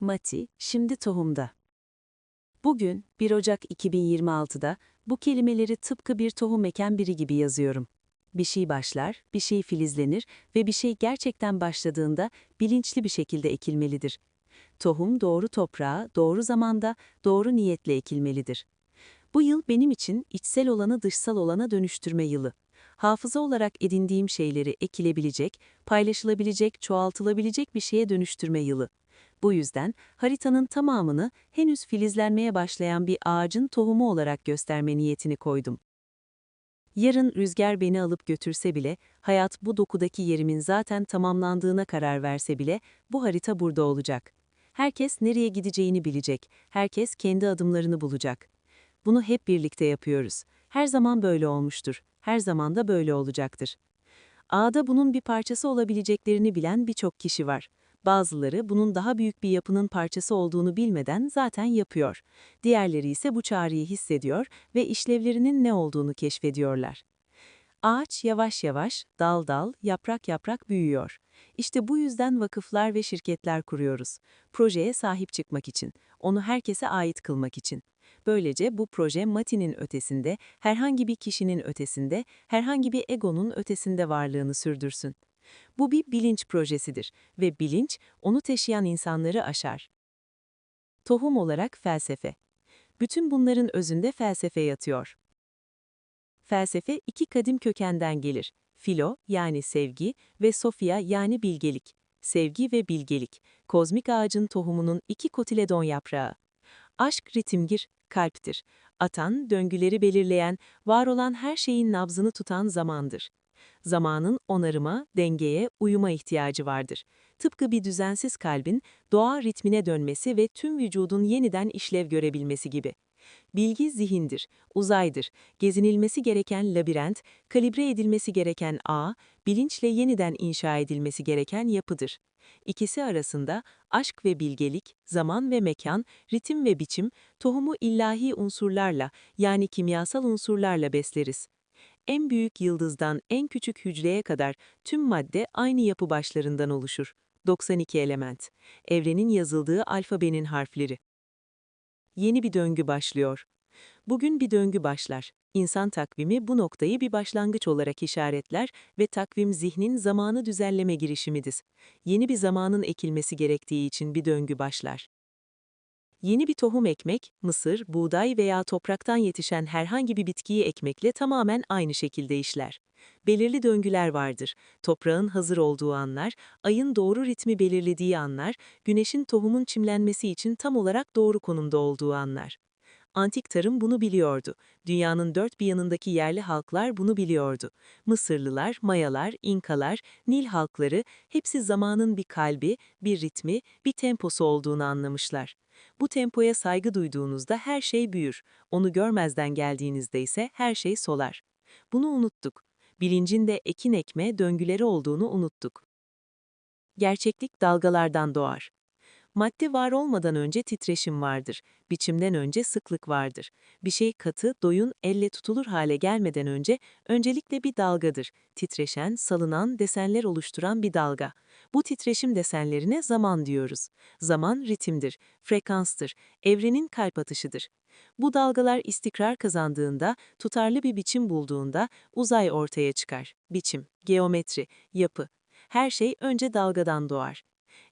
Mati, şimdi tohumda. Bugün 1 Ocak 2026'da bu kelimeleri tıpkı bir tohum eken biri gibi yazıyorum. Bir şey başlar, bir şey filizlenir ve bir şey gerçekten başladığında bilinçli bir şekilde ekilmelidir. Tohum doğru toprağa, doğru zamanda, doğru niyetle ekilmelidir. Bu yıl benim için içsel olanı dışsal olana dönüştürme yılı. Hafıza olarak edindiğim şeyleri ekilebilecek, paylaşılabilecek, çoğaltılabilecek bir şeye dönüştürme yılı. Bu yüzden haritanın tamamını henüz filizlenmeye başlayan bir ağacın tohumu olarak gösterme niyetini koydum. Yarın rüzgar beni alıp götürse bile, hayat bu dokudaki yerimin zaten tamamlandığına karar verse bile, bu harita burada olacak. Herkes nereye gideceğini bilecek, herkes kendi adımlarını bulacak. Bunu hep birlikte yapıyoruz. Her zaman böyle olmuştur, her zaman da böyle olacaktır. Ağda bunun bir parçası olabileceklerini bilen birçok kişi var. Bazıları bunun daha büyük bir yapının parçası olduğunu bilmeden zaten yapıyor. Diğerleri ise bu çağrıyı hissediyor ve işlevlerinin ne olduğunu keşfediyorlar. Ağaç yavaş yavaş, dal dal, yaprak yaprak büyüyor. İşte bu yüzden vakıflar ve şirketler kuruyoruz. Projeye sahip çıkmak için, onu herkese ait kılmak için. Böylece bu proje Mati'nin ötesinde, herhangi bir kişinin ötesinde, herhangi bir egonun ötesinde varlığını sürdürsün. Bu bir bilinç projesidir ve bilinç onu taşıyan insanları aşar. Tohum olarak felsefe. Bütün bunların özünde felsefe yatıyor. Felsefe iki kadim kökenden gelir. Filo yani sevgi ve sofia yani bilgelik. Sevgi ve bilgelik, kozmik ağacın tohumunun iki kotiledon yaprağı. Aşk ritimgir, kalptir. Atan, döngüleri belirleyen, var olan her şeyin nabzını tutan zamandır. Zamanın onarıma, dengeye, uyuma ihtiyacı vardır. Tıpkı bir düzensiz kalbin doğa ritmine dönmesi ve tüm vücudun yeniden işlev görebilmesi gibi. Bilgi zihindir, uzaydır, gezinilmesi gereken labirent, kalibre edilmesi gereken ağ, bilinçle yeniden inşa edilmesi gereken yapıdır. İkisi arasında aşk ve bilgelik, zaman ve mekan, ritim ve biçim, tohumu ilahi unsurlarla yani kimyasal unsurlarla besleriz. En büyük yıldızdan en küçük hücreye kadar tüm madde aynı yapı başlarından oluşur. 92 element. Evrenin yazıldığı alfabenin harfleri. Yeni bir döngü başlıyor. Bugün bir döngü başlar. İnsan takvimi bu noktayı bir başlangıç olarak işaretler ve takvim zihnin zamanı düzenleme girişimidir. Yeni bir zamanın ekilmesi gerektiği için bir döngü başlar. Yeni bir tohum ekmek, mısır, buğday veya topraktan yetişen herhangi bir bitkiyi ekmekle tamamen aynı şekilde işler. Belirli döngüler vardır. Toprağın hazır olduğu anlar, ayın doğru ritmi belirlediği anlar, güneşin tohumun çimlenmesi için tam olarak doğru konumda olduğu anlar. Antik tarım bunu biliyordu. Dünyanın dört bir yanındaki yerli halklar bunu biliyordu. Mısırlılar, Mayalar, İnkalar, Nil halkları hepsi zamanın bir kalbi, bir ritmi, bir temposu olduğunu anlamışlar. Bu tempoya saygı duyduğunuzda her şey büyür. Onu görmezden geldiğinizde ise her şey solar. Bunu unuttuk. Bilincin de ekin ekme döngüleri olduğunu unuttuk. Gerçeklik dalgalardan doğar. Madde var olmadan önce titreşim vardır. Biçimden önce sıklık vardır. Bir şey katı, doyun, elle tutulur hale gelmeden önce öncelikle bir dalgadır. Titreşen, salınan, desenler oluşturan bir dalga. Bu titreşim desenlerine zaman diyoruz. Zaman ritimdir, frekanstır, evrenin kalp atışıdır. Bu dalgalar istikrar kazandığında, tutarlı bir biçim bulduğunda uzay ortaya çıkar. Biçim, geometri, yapı. Her şey önce dalgadan doğar.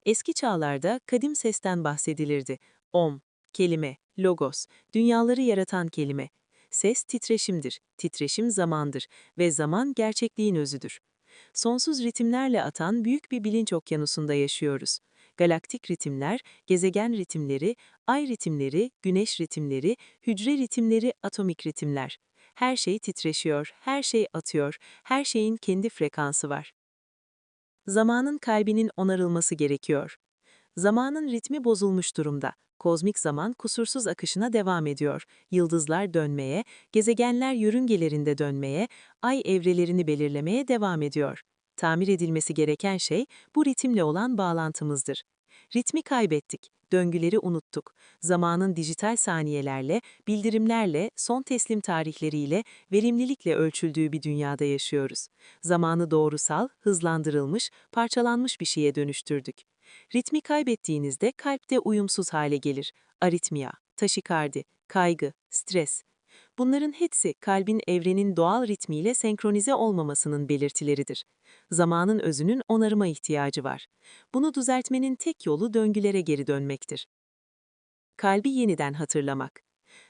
Eski çağlarda kadim sesten bahsedilirdi. Om, kelime, logos, dünyaları yaratan kelime. Ses titreşimdir, titreşim zamandır ve zaman gerçekliğin özüdür. Sonsuz ritimlerle atan büyük bir bilinç okyanusunda yaşıyoruz. Galaktik ritimler, gezegen ritimleri, ay ritimleri, güneş ritimleri, hücre ritimleri, atomik ritimler. Her şey titreşiyor, her şey atıyor, her şeyin kendi frekansı var. Zamanın kalbinin onarılması gerekiyor. Zamanın ritmi bozulmuş durumda. Kozmik zaman kusursuz akışına devam ediyor. Yıldızlar dönmeye, gezegenler yörüngelerinde dönmeye, ay evrelerini belirlemeye devam ediyor. Tamir edilmesi gereken şey bu ritimle olan bağlantımızdır. Ritmi kaybettik, döngüleri unuttuk. Zamanın dijital saniyelerle, bildirimlerle, son teslim tarihleriyle, verimlilikle ölçüldüğü bir dünyada yaşıyoruz. Zamanı doğrusal, hızlandırılmış, parçalanmış bir şeye dönüştürdük. Ritmi kaybettiğinizde kalpte uyumsuz hale gelir. Aritmiya, taşikardi, kaygı, stres. Bunların hepsi kalbin evrenin doğal ritmiyle senkronize olmamasının belirtileridir. Zamanın özünün onarıma ihtiyacı var. Bunu düzeltmenin tek yolu döngülere geri dönmektir. Kalbi yeniden hatırlamak.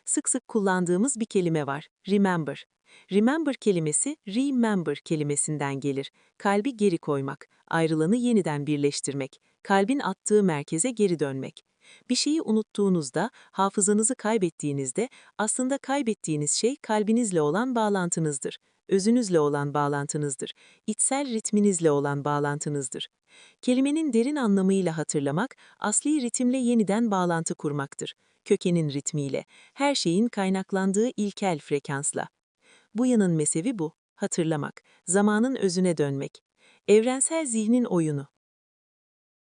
Sık sık kullandığımız bir kelime var, remember. Remember kelimesi remember kelimesinden gelir. Kalbi geri koymak, ayrılanı yeniden birleştirmek, kalbin attığı merkeze geri dönmek. Bir şeyi unuttuğunuzda, hafızanızı kaybettiğinizde aslında kaybettiğiniz şey kalbinizle olan bağlantınızdır. Özünüzle olan bağlantınızdır. içsel ritminizle olan bağlantınızdır. Kelimenin derin anlamıyla hatırlamak, asli ritimle yeniden bağlantı kurmaktır. Kökenin ritmiyle, her şeyin kaynaklandığı ilkel frekansla. Bu yanın mesevi bu, hatırlamak, zamanın özüne dönmek. Evrensel zihnin oyunu.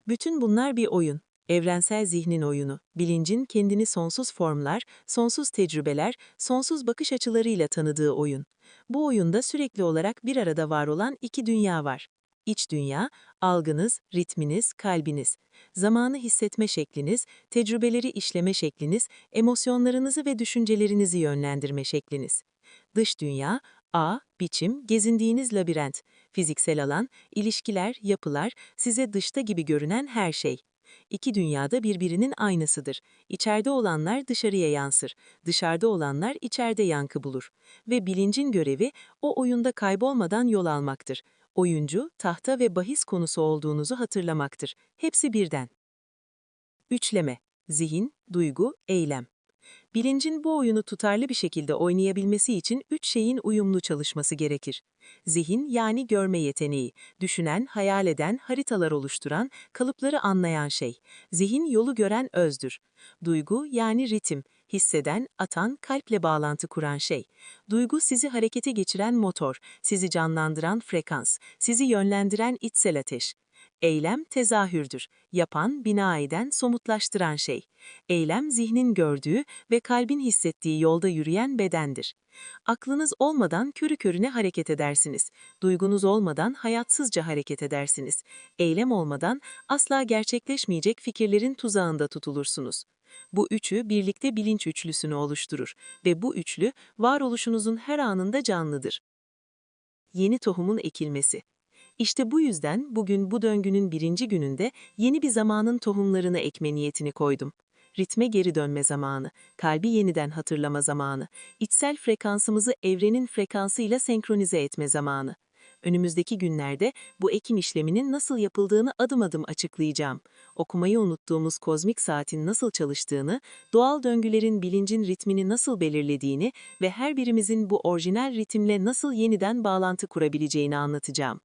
Bütün bunlar bir oyun. Evrensel zihnin oyunu, bilincin kendini sonsuz formlar, sonsuz tecrübeler, sonsuz bakış açılarıyla tanıdığı oyun. Bu oyunda sürekli olarak bir arada var olan iki dünya var. İç dünya, algınız, ritminiz, kalbiniz. Zamanı hissetme şekliniz, tecrübeleri işleme şekliniz, emosyonlarınızı ve düşüncelerinizi yönlendirme şekliniz. Dış dünya, A, biçim, gezindiğiniz labirent, fiziksel alan, ilişkiler, yapılar, size dışta gibi görünen her şey. İki dünyada birbirinin aynısıdır. İçeride olanlar dışarıya yansır, dışarıda olanlar içeride yankı bulur. Ve bilincin görevi o oyunda kaybolmadan yol almaktır. Oyuncu, tahta ve bahis konusu olduğunuzu hatırlamaktır. Hepsi birden. Üçleme, zihin, duygu, eylem. Bilincin bu oyunu tutarlı bir şekilde oynayabilmesi için üç şeyin uyumlu çalışması gerekir. Zihin yani görme yeteneği, düşünen, hayal eden, haritalar oluşturan, kalıpları anlayan şey. Zihin yolu gören özdür. Duygu yani ritim, hisseden, atan, kalple bağlantı kuran şey. Duygu sizi harekete geçiren motor, sizi canlandıran frekans, sizi yönlendiren içsel ateş. Eylem tezahürdür. Yapan, bina eden, somutlaştıran şey. Eylem zihnin gördüğü ve kalbin hissettiği yolda yürüyen bedendir. Aklınız olmadan körü körüne hareket edersiniz. Duygunuz olmadan hayatsızca hareket edersiniz. Eylem olmadan asla gerçekleşmeyecek fikirlerin tuzağında tutulursunuz. Bu üçü birlikte bilinç üçlüsünü oluşturur ve bu üçlü varoluşunuzun her anında canlıdır. Yeni tohumun ekilmesi işte bu yüzden bugün bu döngünün birinci gününde yeni bir zamanın tohumlarını ekme niyetini koydum. Ritme geri dönme zamanı, kalbi yeniden hatırlama zamanı, içsel frekansımızı evrenin frekansıyla senkronize etme zamanı. Önümüzdeki günlerde bu ekim işleminin nasıl yapıldığını adım adım açıklayacağım. Okumayı unuttuğumuz kozmik saatin nasıl çalıştığını, doğal döngülerin bilincin ritmini nasıl belirlediğini ve her birimizin bu orijinal ritimle nasıl yeniden bağlantı kurabileceğini anlatacağım.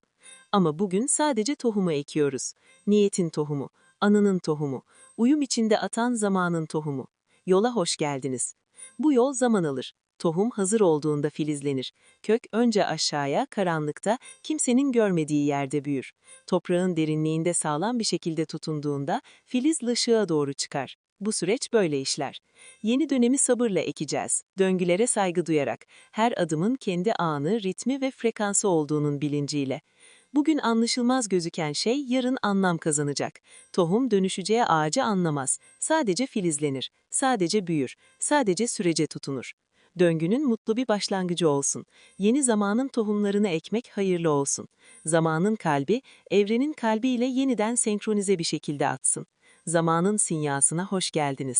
Ama bugün sadece tohumu ekiyoruz. Niyetin tohumu, anının tohumu, uyum içinde atan zamanın tohumu. Yola hoş geldiniz. Bu yol zaman alır. Tohum hazır olduğunda filizlenir. Kök önce aşağıya, karanlıkta, kimsenin görmediği yerde büyür. Toprağın derinliğinde sağlam bir şekilde tutunduğunda filiz ışığa doğru çıkar. Bu süreç böyle işler. Yeni dönemi sabırla ekeceğiz. Döngülere saygı duyarak, her adımın kendi anı, ritmi ve frekansı olduğunun bilinciyle. Bugün anlaşılmaz gözüken şey yarın anlam kazanacak. Tohum dönüşeceği ağacı anlamaz. Sadece filizlenir, sadece büyür, sadece sürece tutunur. Döngünün mutlu bir başlangıcı olsun. Yeni zamanın tohumlarını ekmek hayırlı olsun. Zamanın kalbi, evrenin kalbiyle yeniden senkronize bir şekilde atsın. Zamanın sinyasına hoş geldiniz.